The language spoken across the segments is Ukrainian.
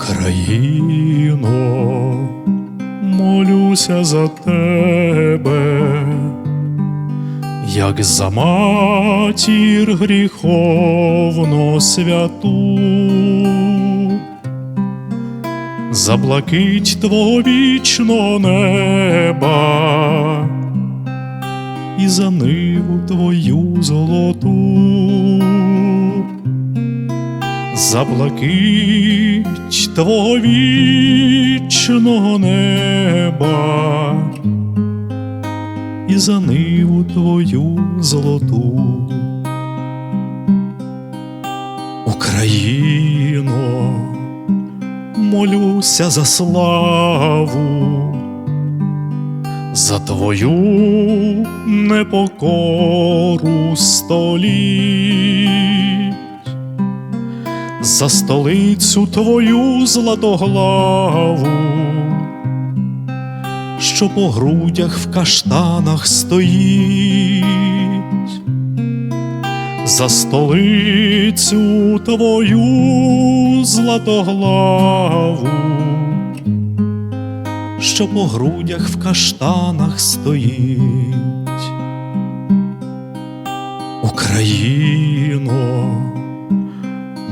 Україно, молюся за тебе, як за матір гріховно святу, за блакить твого вічного неба і за ниву твою золоту. За твого вічного неба і за ниву твою золоту. Україно, молюся за славу, за твою непокору століть за столицю твою златоглаву, що по грудях в каштанах стоїть, за столицю твою златоглаву, що по грудях в каштанах стоїть. Україно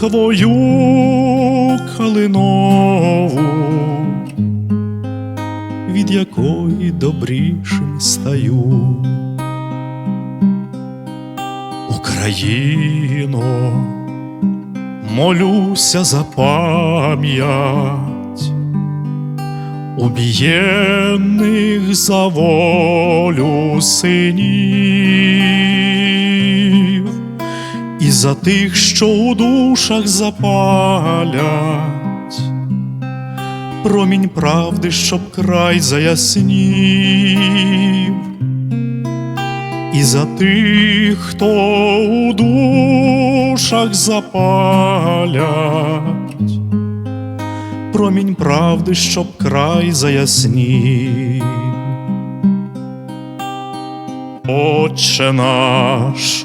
твою калинову, від якої добрішим стаю. Україно, молюся за пам'ять убієнних за волю синів і за тих, що у душах запалять, промінь правди, щоб край заяснів, і за тих, хто у душах запалять, промінь правди, щоб край заяснів. Отче наш,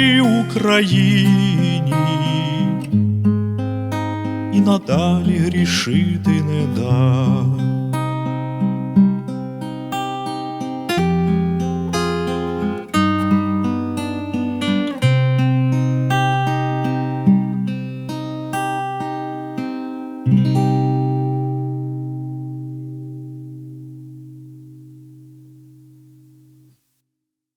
Україні, і надалі грішити не дай.